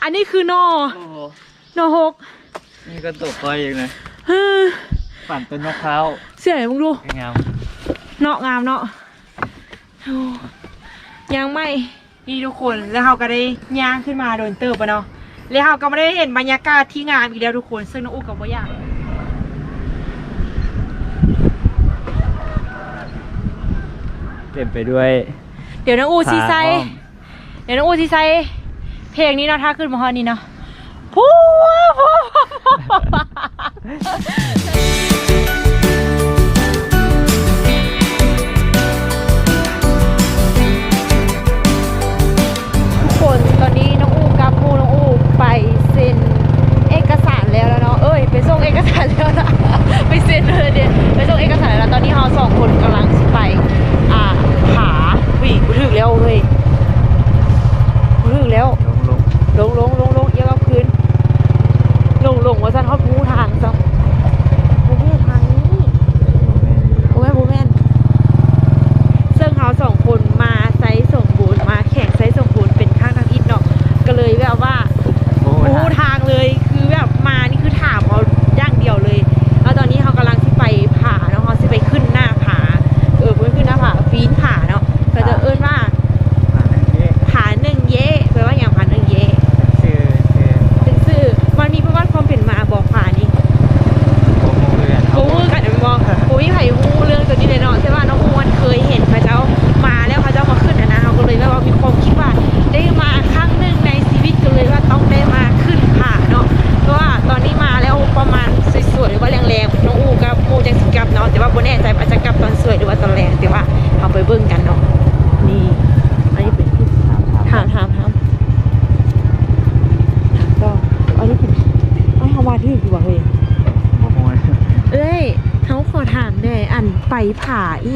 อันนี้คือนอโอ้โหนอหกนี่ก็ตกไปอีกนะเฮ้อปั่นต้นมะพร้าวเสียไหนมึงดู งามเนาะงามเนาะโอ้ยังไม่นี่ทุกคนแล้วเราก็ได้ย่างขึ้นมาโดนเติบปะเนาะแล้วเราก็ไม่ได้เห็นบรรยากาศที่งามอีกแล้วทุกคน ซึ่งน้องอูกับว่าอยากเต็มไปด้วยเดี๋ยวน้องอูซีไซผาอ้อมเดี๋ยวน้องอูซีไซ เพลงนี้เนาะถ้าขึ้นมาฮอดนี้เนาะพูพู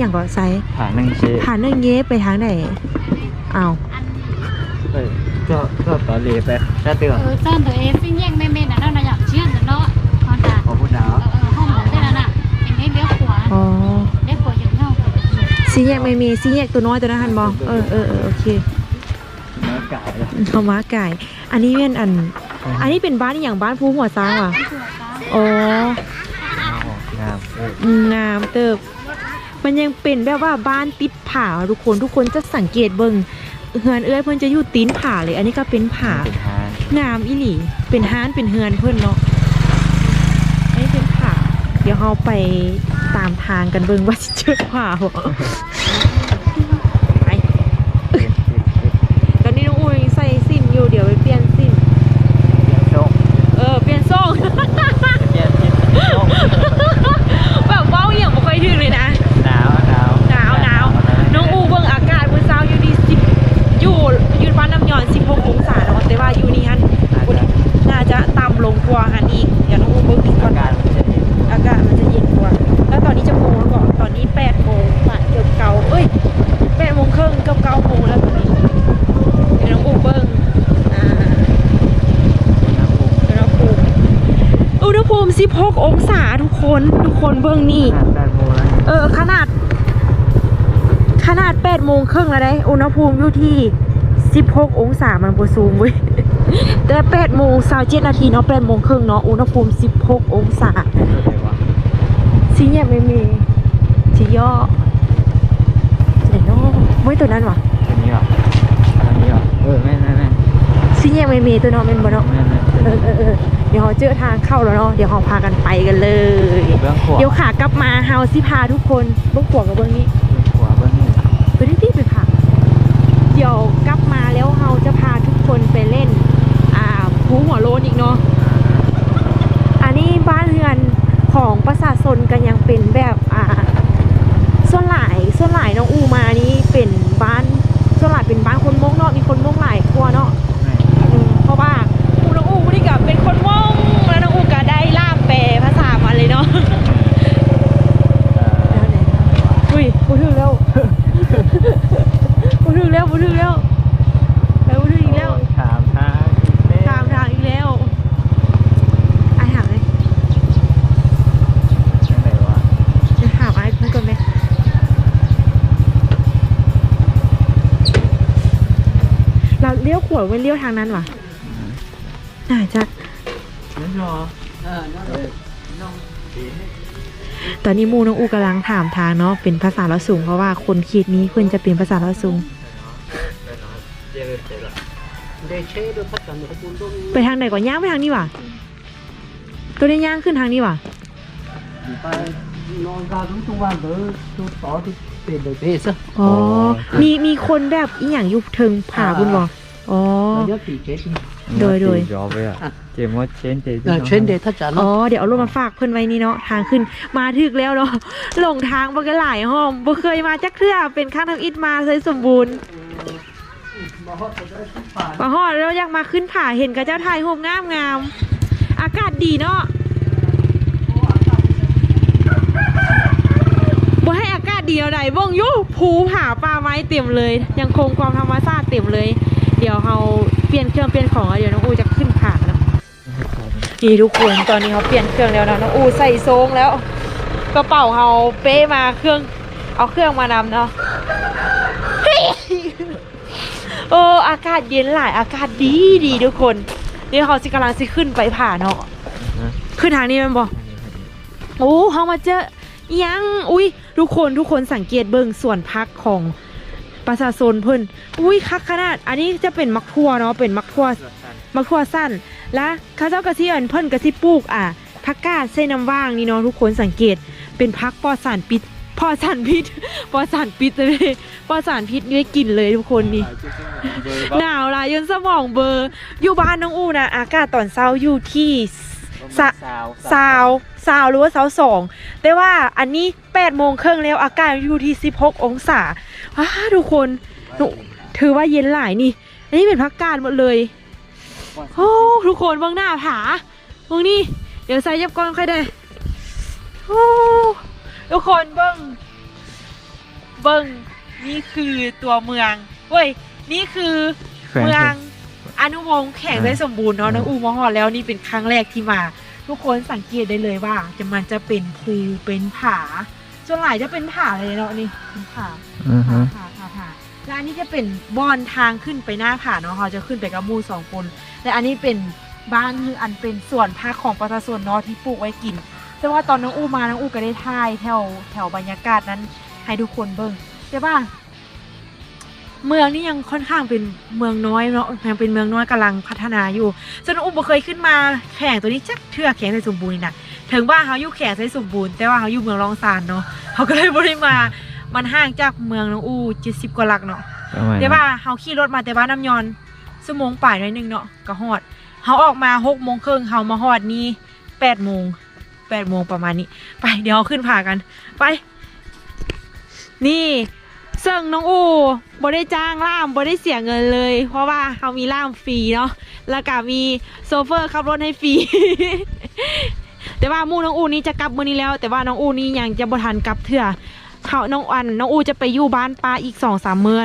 อีหยังก่อนไซผ่านนั่งเชผ่าเนื่องเย้ไปทางไหนอ้าวเอ้ยก็ก็ต่อเลไปถ้าเตือน Ừ, sơn tụi em xin nhang mê mê là nó là dọc chiếc rồi nó Còn là ขอพูดหนาว ờ, ờ, không là tên là nè Em thấy đéo của อ๋อ đéo của dựng nhau ซีแยกไม่มีซีแยกตัวน้อยตัวนั้นหันบอเออเออเออโอเคเนื้อไก่เลยเขาม้าไก่ อันนี้เป็นอัน อันนี้เป็นบ้านอหย่างบ้านภูหัวซางอะ Của cá อ๋องามเอออืมงามเติบ มันยังเป็นแบบว่าบ้านติดผาทุกคนทุกคนจะสังเกตเบิ่งเฮือนเอ้ยเพิ่นจะอยู่ตีนผาเลย อันนี้ก็เป็นผาเป็นทางงามอีหลี เป็นห้านเป็นเฮือนเพิ่นเนาะอันนี้เป็นผา เดี๋ยวเราไปตามทางกันเบิ่งว่าสิเจอผาบ่ไป เป็นเป็นเป็น ตอนนี้น้องอุ้ยใส่สิ้นอยู่เดี๋ยวไปเปลี่ยนสิ้น โชค เออ เปลี่ยนโซ่ง เย็นเย็นโชค แบบเว้าอหย่างบ่ค่อยถึงเลยนะ หนาวหนาว หนาวหนาวน้องอูเบิ่งอากาศมื้อเช้าอยู่ดีสิบอยู่อยู่บ้านน้ำยอน16องศาเนาะแต่ว่าอยู่นี่ฮันน่าจะต่ำลงกว่าหันอีกเดี๋ยวน้องอูเบิ่งก่อ อาน กาศมันจะเย็น อากาศมันจะเย็นกว่า แล้วตอนนี้จะโมงแล้วก่อนตอนนี้8โมงผ่านเกือบเก้าเอ้ย8โมงครึ่งเกือบ9โมงแล้วตอนนี้เดี๋ยวน้องอูเบิ่งอ่าอุณหภูมิอุณหภูมิ16องศาทุก คนทุกคนเบิ่งนี่แปดโมงแล้วเออขนาด ขนาด8โมงครึ่งแล้วได้อุณหภูมิอยู่ที่16องศามันบ่สูงเว้ยแต่8โมง27นาทีเนาะ8โมงครึ่งเนาะอุณหภูมิ16องศาสีเนี่ยไม่มีสีย่อเดี๋ยวเนาะไม่ตัวนั้นวะอันนี้เหรออันนี้เหรอเออไม่ไม่ไม่สีเนี่ยไม่มีตัวเนาะเป็นบ่เนาะไม่ไม่เออเออเออ เดี๋ยวเราเจอทางเข้าแล้วเนาะเดี๋ยวเราพากันไปกันเลย เบื้องขวาเดี๋ยวขากลับมาเฮาสิพาทุกคนเบื้องขวากับเบื้องนี้ขวาเบื้องนี้ไปที่ที่ไปผักเดี๋ยวกลับมาแล้วเราจะพาทุกคนไปเล่น อ่าภูหัวโลนอีกเนาะอันนี้บ้านเรือนของประชาชนกันยังเป็นแบบอ่าส่วนหลายส่วนหลายน้องอูมานี่เป็นบ้านส่วนหลายเป็นบ้านคนมงเนาะมีคนมงหลายครัวเนาะอืมเพราะว่าอูน้องอูนี่กับ เป็นคนมงแล้วน้องอูก็ได้ล่ามแปลภาษามาเลยเนาะอุ้ยบูถึงแล้วบูถึงแล้วบูถึงแล้วไปบูถึงอีกแล้วถามทางตามทางอีกแล้วไอถามเลยไหนวะจะถามไอเพิ่งก่อนไหมเราเลี้ยวขวาไว้เลี้ยวทางนั้นวะ น่าจะตอนนี้มูน้องอูกำลังถามทางเนาะเป็นภาษาละสูงเพราะว่าคนขีดนี้เพื่อนจะเป็นภาษาละสูงไปทางไหนก่อนย่างไปทางนี้วะตัวได้ย่างขึ้นทางนี้วะอ๋อมีมีคนแบบอีหยังยุบเทิงผ่าบุญวะอ๋อ โดยโดยจอบเลยอะเจมว่าเชนเจเออเช่นเดถ้าจะอ๋อเนาะเดี๋ยวเอารถมาฝากเพื่อนไว้นี่เนาะทางขึ้นมาถึกแล้วเนาะหลงทางบ่กันหลายห้องบ่เคยมาจักเทื่อเป็นข้างทางอิฐมาใส่สมบูรณ์มาฮอดแล้วอยากมาขึ้นผาเห็นกับเจ้าไทยโฮมงามงามๆอากาศดีเนาะบ่ให้อากาศดีเอาใดเบิ่งอยู่ภูผาป่าไม้เต็มเลย ยังคงความธรรมชาติเต็มเลย เดี๋ยวเรา เปลี่ยนเครื่องเปลี่ยนของแล้วเดี๋ยวน้องอูจะขึ้นผาเนาะนี่ทุกคนตอนนี้เขาเปลี่ยนเครื่องแล้วนะน้องอูใส่โซงแล้วกระเป๋าเขาเป้มาเครื่อง เอาเครื่องมานำเนาะเอออากาศเย็นหลายอากาศดีดีทุกคนนี่เขาสิกำลังสิขึ้นไปผ่าเนาะขึ้นทางนี้มันบอกโอ้เขามาเจอยังอุ้ยทุกคนทุกคนสังเกตเบิ่งส่วนพักของ ประชาชนเพิ่นอุ้ยคักขนาด อันนี้จะเป็นมักทั่วเนาะเป็นมักทั่วมะขวสั้น และข้าเจ้ากะทิอันเพิ่นกะทิปลูกอะผักกาดเส้นน้ำว่างนี่เนาะทุกคนสังเกต เป็นพักปลอดสารพิษปลอดสารพิษปลอดสารพิษเลยปลอดสารพิษนี่ได้กลินเลยทุกคนนี่หนาวละยนสมองเบลอร์ อยู่บ้านน้องอูนะอากาศตอนเช้าอยู่ที่สะสาวซาว ซาวหรือว่าเสาสองแต่ว่าอันนี้8ปดโมงครึ่งแล้วอากาศอยู่ที่16องศาว้าทุกคนหนูถือว่าเย็นหลายนี่ อันนี้เป็นพักกาดหมดเลยโอ้ทุกคนเบื้องหน้าผาเบื้องนี่เดี๋ยวใส่ยับกล้องค่อยได้โอ้ทุกคนเบิ้งเบิ้งนี่คือตัวเมืองเว้ยนี่คือเมืองอนุวงศ์แข่งได้สมบูรณ์เนาะน้องอูมาฮอดแล้วนี่เป็นครั้งแรกที่มา ทุกคนสังเกตได้เลยว่า จะมันจะเป็นภูเป็นผาส่วนหลายจะเป็นผาเลยเนาะนี่เป็นผาอือฮึผาผาผาผาและอันนี้จะเป็นบอนทางขึ้นไปหน้าผาเนาะเขาจะขึ้นไปกับหมูสองคนและอันนี้เป็นบ้านคืออันเป็นส่วนพักของประชาชนเนาะที่ปลูกไว้กินแต่ว่าตอนน้องอู้มาน้องอู้ก็ได้ถ่ายแถวแถวบรรยากาศนั้นให้ทุกคนเบิ่งแต่ว่า เมืองนี่ยังค่อนข้างเป็นเมืองน้อยเนาะยังเป็นเมืองน้อยกำลังพัฒนาอยู่ส่วนน้องอู้บ่เคยขึ้นมาแข่งตัวนี้จักเทื่อแข่งในสมบูรณ์นี่นะถึงว่าเขาอยู่แข่งในสมบูรณ์แต่ว่าเขาอยู่เมืองรองซานเนาะเขาก็เลยบ่ได้มา มันห่างจากเมืองน้องอู้70กว่าหลักเนาะประมาณแต่ว่าเขาขี่รถมาแต่ว่าน้ำยอนชั่วโมงป่ายหน่อยหนึงเนาะก็ฮอดเขาออกมาหกโมงครึ่งเขามาฮอดนี่แปดโมงแปดโมงประมาณนี้ ไปเดี๋ยวเราขึ้นผากัน ไป นี่ ซึ่งน้องอูบ่ได้จ้างล่ามบ่ได้เสียเงินเลย เพราะว่าเขามีล่ามฟรีเนาะแล้วก็มีโซเฟอร์ขับรถให้ฟรี แต่ว่ามู่น้องอูนี่จะกลับมื้อนี้แล้ว แต่ว่าน้องอูนี่ยังจะบ่ทันกลับเถื่อเขาน้องอันน้องอูจะไปอยู่บ้านป้าอีกสองสามมื้อ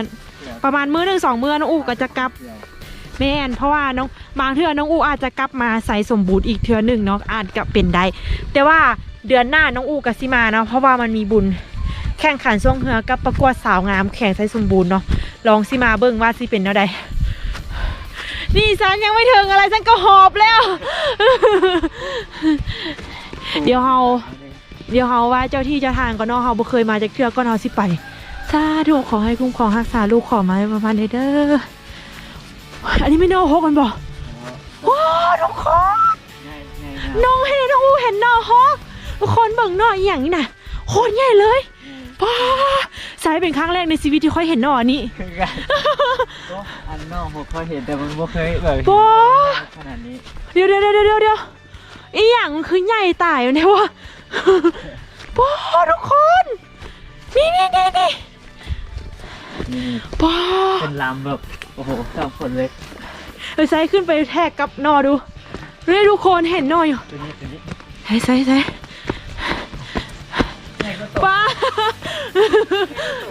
ประมาณมื้อหนึ่งสองมื้อน้องอูก็จะกลับแม่นเพราะว่าน้องบางเทื่อน้องอูอาจจะกลับมาใส่สมบูรณ์อีกเทื่อหนึ่งเนาะอาจจะเป็นได้แต่ว่าเดือนหน้าน้องอูกับซิมาเนาะเพราะว่ามันมีบุญ แข่งขันช่วงเฮือกับประกวดสาวงาม แข่งใส่สมบูรณ์เนาะลองซิมาเบิ่งว่าสิเป็นเท่าใดนี่ฉันยังไม่ถึงอะไรฉันก็หอบแล้ว เดี๋ยวเฮาเดี๋ยวเฮาว่าเจ้าที่เจ้าทางก็เนาะเฮาบ่เคยมาจากเทื่อก็เฮาสิไปสาธุขอให้คุ้มครองรักษาลูกขอมาประมาณนี้เด้ออันนี้ไม่นอฮกมันบอกว้าทุกคนน้องเห็นน้องอูเห็นนอฮกทุกคนเบิ่งนออย่างนี้นะโคตรใหญ่เลย ว้าสายเป็นครั้งแรกในชีวิตที่ค่อยเห็นนออันนี้อันนอกผมเคยเห็นแต่มันไม่เคยแบบโอ้ขนาดนี้เดี๋ยวเดี๋ยวเดี๋ยวเดี๋ยวเดี๋ยวอีหยังมันคือใหญ่ตายมันเนี่ยวะว้าทุกคน นี่นี่นี่นี่นี่ว้าเป็นลำแบบโอ้โหสามคนเลยเอ้ยใส่ขึ้นไปแทกกับนอดูนี่ทุกคนเห็นนออยู่ตัวนี้ตัวนี้ใส่ใส่ใส่ ไหนก็ตก ป้า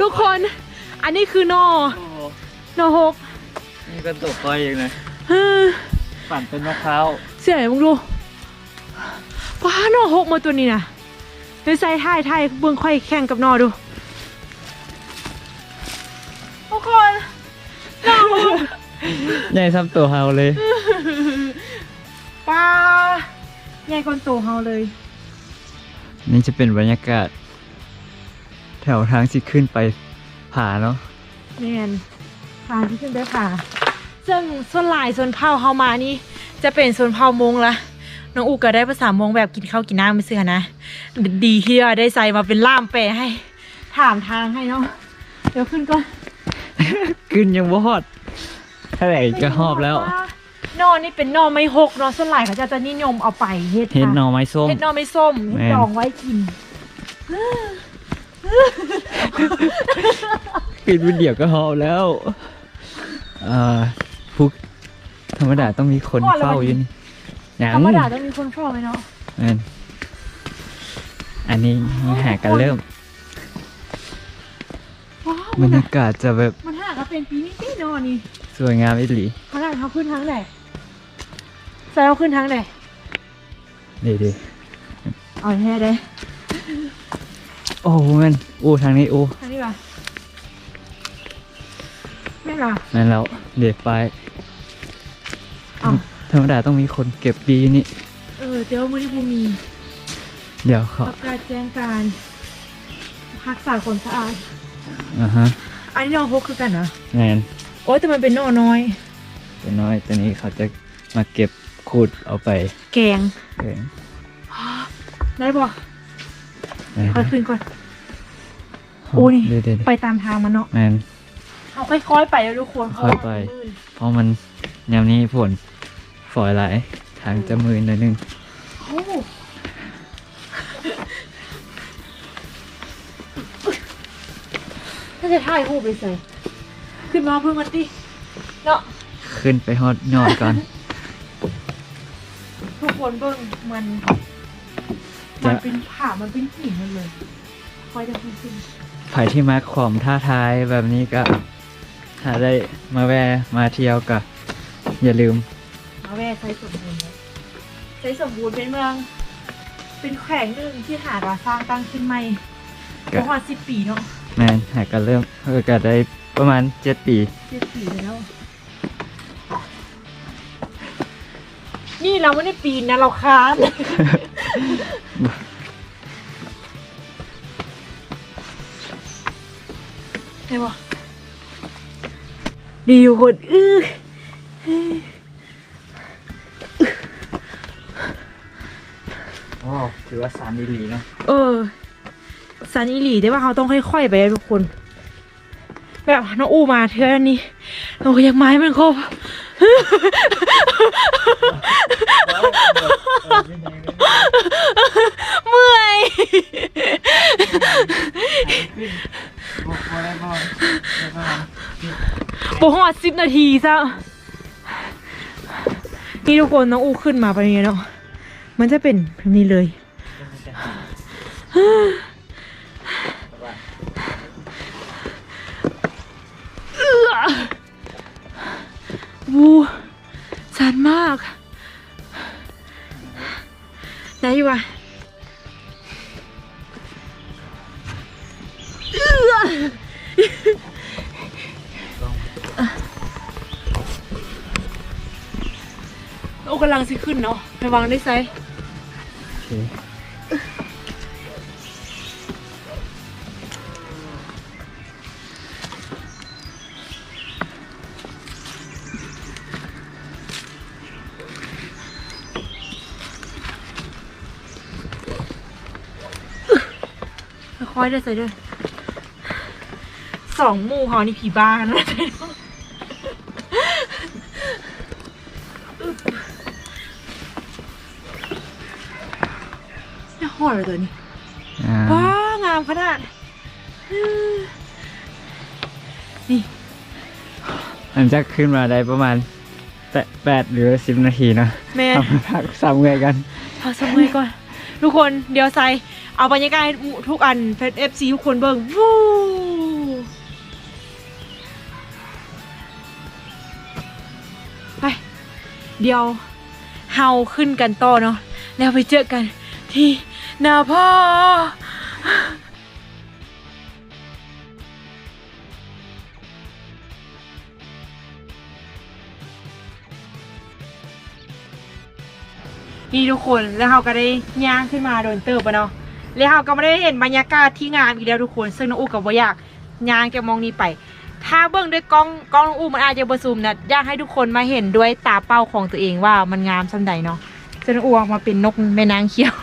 ทุกคน อันนี้คือนอโอ้โหนอหกนี่ก็ตกคอยเองนะเฮ้ยปั่นเป็นมะพร้าวเสียไหนมึงดูป้านอหกมาตัวนี้นะเดี๋ยวใส่ท่ายท่ายเบื้องค่อยแข่งกับนอดู ทุกคนนอหกใหญ่ซ้ำตัวเฮาเลยใหญ่คนโตเฮาเลย นี่จะเป็นบรรยากาศ แถวทางที่ขึ้นไปผาเนาะแม่นทางที่ขึ้นไปผาซึ่งส่วนหลายส่วนเผ่าเฮามานี่ จะเป็นส่วนเผ่ามงละน้องอูก็ได้ภาษามงแบบกินข้าวกินน้ำไม่เสือนะ ดีที่ว่าได้ใส่มาเป็นล่ามแปลให้ ถามทางให้เนาะเดี๋ยวขึ้นก่อนขึ้นยังบ่ฮอดเท่าไหร่ก็หอบแล้วนอนี่เป็นนอไม่หกเนาะส่วนหลายเขาจะจะนิยมเอาไปเฮ็ดเห็ดหน่อค่ะไม้ส้มเฮ็ดนอไม่ส้มเฮ็ดแม่นดองไว้กิน ขึ้นวิเดียวก็หอบแล้วเอ่อพุกธรรมดาต้องมีคนเฝ้าอยู่นี่หยังธรรมดาต้องมีคนเฝ้าไหมเนาะแม่นอันนี้หากันเริ่มว้าวบรรยากาศจะแบบมันหาก็เป็นปีนี้ปีนอนี่สวยงามอีหลีขนาดเขาขึ้นทางไหนใส่เขาขึ้นทางไหนดีดีเอาแท้เลย โอ้แม่นอู้ทางนี้อู้ทางนี้ป่ะไม่ล่ะแม่นแล้วเดี๋ยวไปเอ้าธรรมดาต้องมีคนเก็บดีนี่ เออ เดี๋ยวมือที่ภูมีเดี๋ยวเขาประกาศแจ้งการรักษาคนสะอาด อ่าฮะอันนี้น้องพกคือกันเหรอแม่นโอ้ยแต่มันเป็นนอน้อย ตัวน้อยตัวนี้เขาจะมาเก็บขูดเอาไปแกงเองได้ป่ะแม่น ค่อยขึ้นก่อนโอ้นี่เดี๋ยวเดี๋ยวเดี๋ยวไปตามทางมันเนาะแม่นเอาค่อยๆไปแล้วทุกคนเพราะค่อยว่าไปมันมืดเพราะมันยามนี้ฝนฝอยหลายทางจะมืนหน่อยหนึงโอ้ถ้าจะถ่ายรูปไปใส่ขึ้นมาเพิ่งมันดิเนาะขึ้นไปฮอดยอดก่อน ทุกคนเบิ่งมันจะ มันเป็นผ่ามันเป็นหินมันเลยคอยจะขึ้นขึ้นไผ่ที่มาขอมท่าทายแบบนี้ก็ถ้าได้มาแวะมาเที่ยวก็อย่าลืม มาแว่ใช้สมบูรณ์เลยใช้สมบูรณ์เป็นเมือง เป็นแขวงหนึ่งที่หาดาสร้างตั้งขึ้นใหม่ครัปบระมาณสิบปีเนาะแมนหากกันเริ่มเออก็ได้ประมาณเจ็ดปีเจ็ดปีแล้ว นี่เราไม่ได้ปีนนะเราค้าน ใช่ปะดีอยู่คนอื้ออ๋อถือว่าสารดีๆเนาะเออสันอีหลีได้ว่าเขาต้องค่อยๆไปนะทุกคน แบบน้องอูมาเทื่อนี้เราก็ยังไม้มันครบ เมื่อย โปหอดสิบนาทีซะนี่ทุกคนน้องอูขึ้นมาไปเนี้ยเนาะมันจะเป็นแบบนี้เลย ขึ้นเนาะไปวางได้ไซโอเคค่อยๆได้ใส่ด้วยสองหมู่เขานี่ผีบ้ากันนะ เลยตัวนี้อ่าว้างามขนาด นี่มันจะขึ้นมาได้ประมาณแปดแปดหรือสิบนาทีเนาะแม่ ทำพักสามเงยกันพาสมัยก่อน ทุกคนเดี๋ยวใส่เอาบรรยากาศให้ทุกอันเฟซเอฟซีทุกคนเบิ่งวู้ไป เดี๋ยวเฮาขึ้นกันต่อเนาะแล้วไปเจอกันที่ นาพ่อ นี่ทุกคนแล้วเราก็ได้ย่างขึ้นมาโดนเติบอะเนาะแล้วเราก็ไม่ได้เห็นบรรยากาศที่งามอีกแล้วทุกคน ซึ่งน้องอูกับว่าอยากย่างจะมองนี้ไป ถ้าเบื้องด้วยกล้องกล้องน้องอูมันอาจจะบซูมนะอยากให้ทุกคนมาเห็นด้วยตาเป้าของตัวเองว่ามันงามสันใดเนาะซึ่งน้องอูออกมาเป็นนกแม่นางเขียว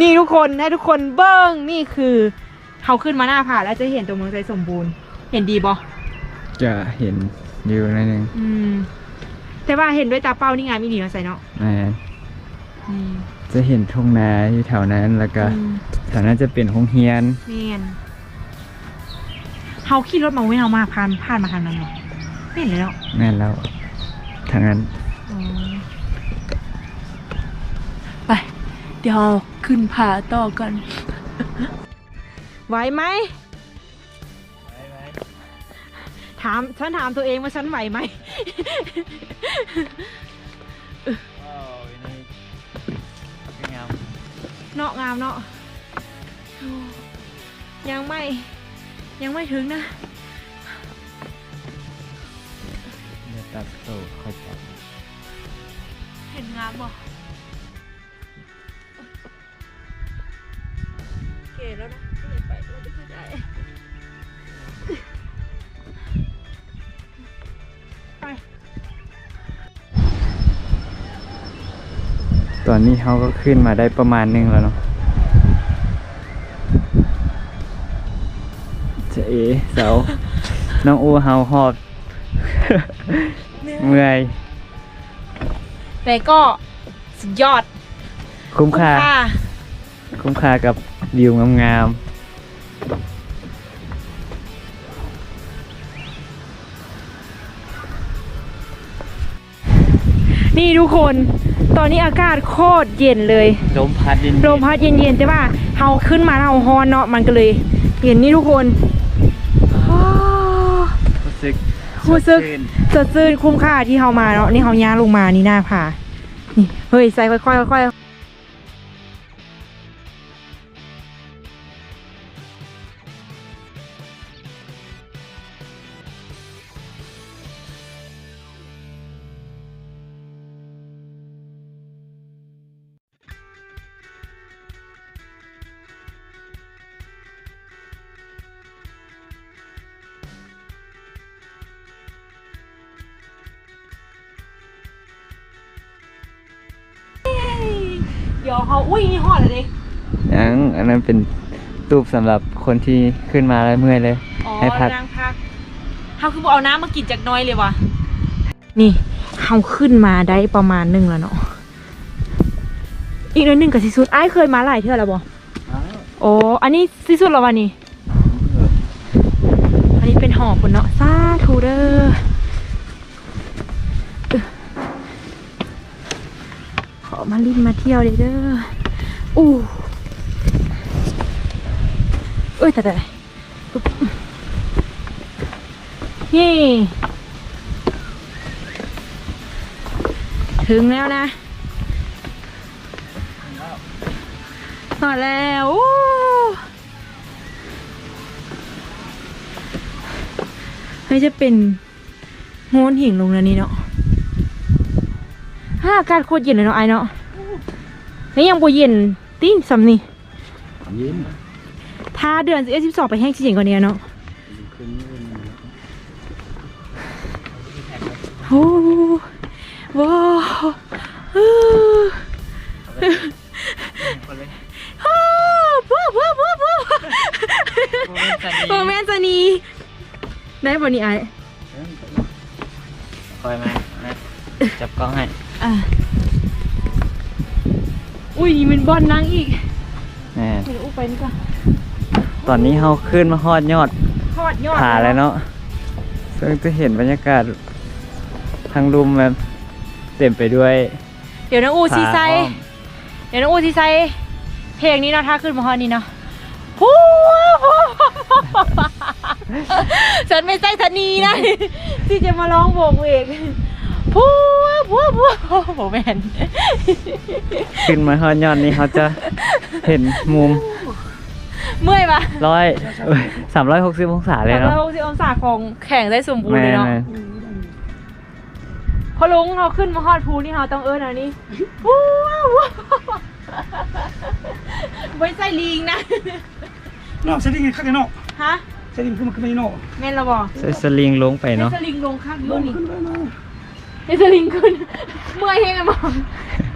นี่ทุกคนให้ทุกคนเบิ้งนี่คือเขาขึ้นมาหน้าผาแล้วจะเห็นตัวเมืองไทยสมบูรณ์ เห็นดีบอจะเห็นอยู่หนิดนึงอืม แต่ว่าเห็นด้วยตาเป้านี่งามอีหลีเนาะใส่เนาะอ่าอืมจะเห็นทุ่งนาอยู่แถวนั้นแล้วก็อืมแถวนั้นจะเป็นโรงเรียนแม่นเขาขี่รถมาเว้นเอามาผ่านผ่านมาทางนั้นเนาะไม่เห็นเลยเนาะแม่นแล้วทางนั้น อ๋อไป เดี๋ยวขึ้นผาต่อกัน ไหวไหม ถาม ฉันถามตัวเองว่าฉันไหวไหม เนาะงามเนาะโอ้ยังไม่ ยังไม่ถึงนะเดี๋ยวตัดโซ่ค่อยตัดเห็นงามบ่ เก๋แล้วนะที่ไหนไปเราจะขึ้นได้ไปตอนนี้เขาก็ขึ้นมาได้ประมาณหนึงแล้วเนาะเจะเอเสา น้องอูเฮาหอบ เมื่อย แต่ก็สุดยอด คุ้มค่า คุ้มค่ากับ วิวงามนี่ทุกคน ตอนนี้อากาศโคตรเย็นเลยๆลมพัดเย็นลมพัดเย็นๆแต่ว่าเฮาขึ้นมาแล้วเฮาฮอนเนาะมันก็เลย เย็นนี่ทุกคนอ้าวรู้สึกรู้สึกสดชื่นสดชื่นคุ้มค่าที่เฮามาเนาะนี่เฮาย่างลงมานี่หน้าผานี่เฮ้ยใส่ค่อยๆค่อยๆ ยวเฮาอุ้ยนี่ฮอดเลยยังอันนั้นเป็นตูบสำหรับคนที่ขึ้นมาแล้วเมื่อยเลย อ๋อให้พัก นางพักเฮาคือบ่เอาน้ำมากินจากน้อยเลยวะนี่เฮาขึ้นมาได้ประมาณหนึงแล้วเนาะอีกน้อยหนึงกับสิสุดอ้ายเคยมาหลายเทื่อแล้วบ่โอ้อันนี้สิสุดแล้ววะนี่อันนี้เป็นหอบคนเนาะซาทูเดอร์ขอมาลินมา เที่ยวเด้อเด้ออู้เอ้ยแต่แต่นี่ถึงแล้วนะพอดแล้วอู้เฮ้ยจะเป็นโงนหิ่งลงแล้วนี่เนาะถ้าอากาศโคตรเย็นเลยเนาะไอเนาะ แล้วยังบ่เย็นติ้นซ้ำนี่เย็นถ้าเดือนสิบสิบสองไปแห้งสิเย็นกว่านี้เนาะโอ้ว้าวฮู้ฮู้วู้วู้วู้วู้โมเมนต์สนีได้บ่นี่ไอคอยมานะจับกล้องให้อะ อุ้ยนี่มันบอลนั่งอีกแหม่เดี๋ยวอุ้ไปนี่ก่อนตอนนี้เขาขึ้นมาฮอดยอดทอดยอดผาแล้วเนาะซึ่งจะเห็นบรรยากาศทางลุมแบบเต็มไปด้วยเดี๋ยวน้องอูซีผาไซอ้อมเดี๋ยวน้องอูซีไซเพลงนี้เนาะถ้าขึ้นมาฮอดนี่เนาะพูพูฉันไม่ใช่ธนีนะ ที่จะมาร้องโบกเวก พูพูพูโบแมนขึ้นมาฮอดยอดนี้เขาจะเห็นมุมเมื่อยปะร้อยสามร้อยหกสิบองศาเลยสามเนาะร้อยหกสิบองศาของแข่งได้สมบูรณ์แม่เลยเนาะแม่พอลุงเขาขึ้นมาฮอดภูนี่เขาต้องเอิ้นอันนี้วู้ว้าวว้าวไม่ใช่ลิงนะเนาะเสลิงข้างในเนาะฮะเสลิงขึ้นมาขึ้นมาเนาะแม่นและบ่ใส่สลิงลงไปให้เนาะสลิงลงข้างอลยูงนี่ ขึ้นไปเนาะ ให้สลิงขึ้น เมื่อยเฮงไอ้หมอง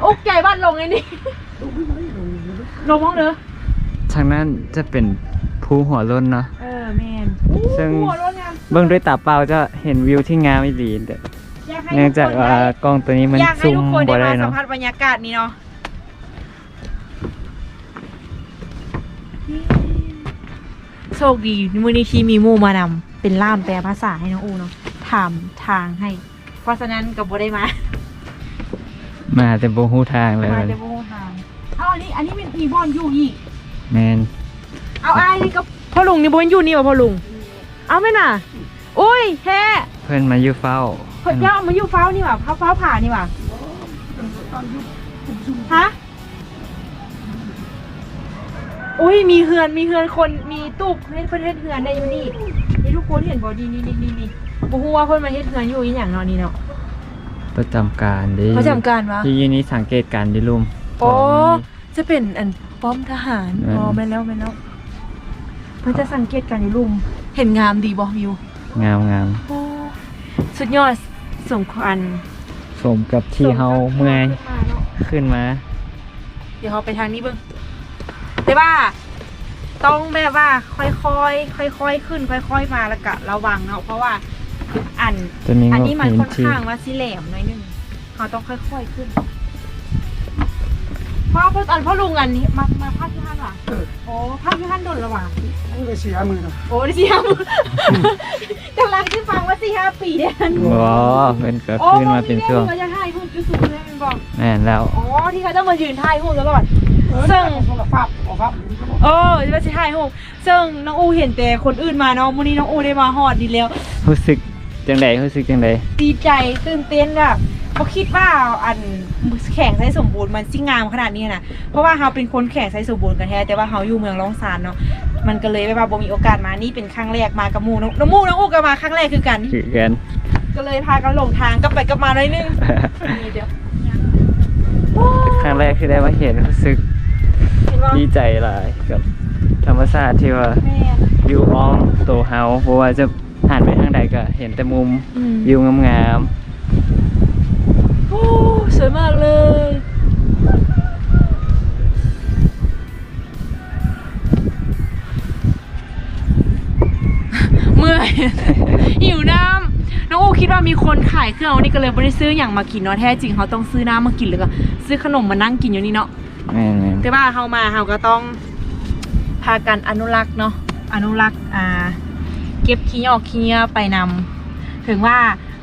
อกใจบ้านลงไอ้นี่ลงขึ้นไปลงขึ้นไปลงห้องเด้อทางนั้นจะเป็นภูหัวโล้นเนาะ เออแม่นซึ่ง หัวรถงามเบื้องด้วยตาเปล่าจะเห็นวิวที่งามอีหลีแต่อยให้เนื่องจากทุคนว่าได้กล้องตัวนี้มันอยากให้ซูมทุกคนบ่ได้ได้มาสัมเนาะผัสบรรยากาศนี้เนาะโชคดีมือนี้ที่มีหมู่มานำเป็นล่ามแปลภาษาให้น้องอูเนาะถามทางให้ เพราะฉะนั้นกับโบได้มามาแต่บ่ฮู้ทางเลยมาจะโบทางเอาอันนี้อันนี้เป็นมีบอลอยู่อีกแมนเอาไอ้นี่ก็พ่อลุงนี่บนอยู่นี่วะพ่อลุง เอาไหมน่ะ อุ้ยแฮ่เพื่อนมาอยู่เฝ้าเพิ่นเจ้ามาอยู่เฝ้านี่หว่าเฝ้าเฝ้าผ่านี่หว่าฮะอุ้ยมีเฮือนมีเฮือนคนมีตู้เฮ็ดเพิ่นเฮ็ดเฮือนได้อยู่นี่นี่ทุกคนเห็นบ่ดีนี่นี่นี่นี่ บ่ฮู้ว่าเพิ่นมาเฮ็ดเฮือนอยู่อีหยังเนาะนี่เนาะ ประจำการเดิเขาจำการวะ ที่ยี่นี้สังเกตการณ์ดิลุมโอ้จะเป็นอันป้อมทหารแม่น อ๋อแม่นแล้วแม่นแล้วเพิ่นจะสังเกตการอยู่ลุมเห็นงามดีบ่วิวงามงามโอ้สุดยอดสมควรสมกับที่เฮาเมื่อยมาเนาะขึ้นมา เดี๋ยวเราไปทางนี้เบิ่งแต่ว่า ต้องแบบว่าค่อยๆค่อยๆขึ้น ค่อย ๆ มาแล้วก็ระวังเนาะเพราะว่า อัน ตัวนี้อันก็นี้มันเห็นค่อนที่ข้างว่าสิแหลมหน่อยหนึงเราต้องค่อยๆขึ้นพ่อพ่ออันพ่อลุงอันนี้มามาภาคที่ห้านว่ะเออโอ้ภาคที่ห้านโดนระหว่างเอาเลยเสียมือเนาะโอ้ได้สี่ห้ามือกำลังที่ฟังว่าสี่ห้าปีเด่นว้าเป็นก็โอ้ขึ้นมาเป็นช่วงเขาจะถ่ายรูปจุดสูงเลยมันบอกแม่นแล้วอ๋อที่เขาต้องมายืนถ่ายรูปตลอดซึ่งโทรศัพท์โทรศัพท์เออที่ว่าจะถ่ายรูปซึ่งน้องอูเห็นแต่คนอื่นมาเนาะวันนี้น้องอูได้มาฮอดดีแล้วรู้สึก จังใดรู้สึกจังใดดีใจตื่นเต้นแบบเขาคิดว่าอันแข่งไซสมบูรณ์มันซิ่งงามขนาดนี้นะเพราะว่าเราเป็นคนแข่งไซสมบูรณ์กันแท้แต่ว่าเราอยู่เมืองร้องซานเนาะมันก็เลยแบบว่าบ่มีโอกาสมานี่เป็นครั้งแรกมากับหมูน้องน้องหมูน้องอูก็มาครั้งแรกคือกันคือกันก็เลยพากันหลงทางกลับไปกลับมาหน่อยนึงนี่เดี๋ยวครั้งแรกที่ได้มาเห็นรู้สึกเห็นว่าดีใจหลายกับธรรมชาติที่ว่าแม่วิวอ้อมโตเฮาเพราะว่าจะ หันไปทางใดก็เห็นแต่มุมอืม วิวงามโอ้สวยมากเลย เมื่อย หิวน้ำน้องอูคิดว่ามีคนขายเครื่องวันนี้ก็เลยไม่ได้ซื้ออย่างมากินเนาะแท้จริงเขาต้องซื้อน้ำมากินหรือก็ซื้อขนมมานั่งกินอยู่นี่เนาะ ๆแม่นแต่ว่าเขามาเขาก็ต้องพากันอนุรักษ์เนาะอนุรักษ์อ่า เก็บขี้ยอกขี้เงี้ยไปนำถึงว่า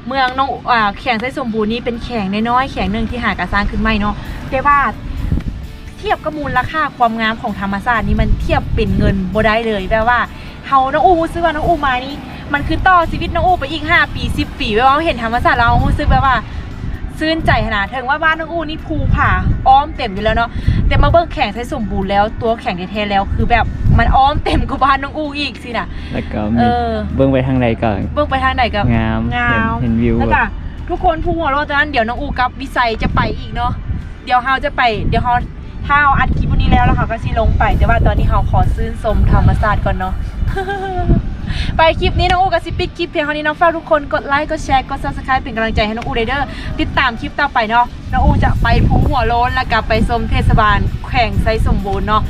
เมืองน้องอ่แข่งไส้สมบูรณ์นี่เป็นแข่งน้อยๆแข่งหนึ่งที่หากระสร้างขึ้นไม่เนาะแต่ว่าเทียบกับมูลค่าความงามของธรรมชาตินี่มันเทียบเป็นเงินบ่ได้เลยแปลว่าเฮาน้องอูรู้สึกว่าน้องอูมานี่มันคือต่อชีวิตน้องอูไปอีก 5 ปี 10 ปีแปลว่าเห็นธรรมชาติแล้วเรารู้สึกแบบว่า ซื่นใจขนาดถึงว่าบ้านน้องอูนี่ภูผาอ้อมเต็มอยู่แล้วเนาะแต่มาเบิ่งแข่งใช้สมบูรณ์แล้วตัวแข่งแท้ๆแล้วคือแบบมันอ้อมเต็มกว่าบ้านน้องอูอีกสินะแล้วก็เอมีอเบื้องไปทางใดก็เบิ่งไปทางไหนกับงามงามเห็นเห็นวิวแล้วแบก็บทุกคนพูหัวโลดตอนนั้นเดี๋ยวน้องอูกับวิสัยจะไปอีกเนาะเดี๋ยวเฮาจะไปเดี๋ยวเฮาถ้าเอาอัดคลิปวันนี้แล้วแล้วเขาก็สิลงไป แต่ว่าตอนนี้เฮาขอซื่นชมธรรมศาสตร์ก่อนเนาะ ไปคลิปนี้น้องอูกับซิปิดคลิปเพียงเท่านี้น้องฝากทุกคนกดไลค์กดแชร์กดซับสไครป์เป็นกำลังใจให้น้องอูเดอร์ติดตามคลิปต่อไปเนาะน้องอูจะไปภูหัวโล้นแล้วกลับไปชมเทศบาลแข่งไซสมบูรณ์เนาะ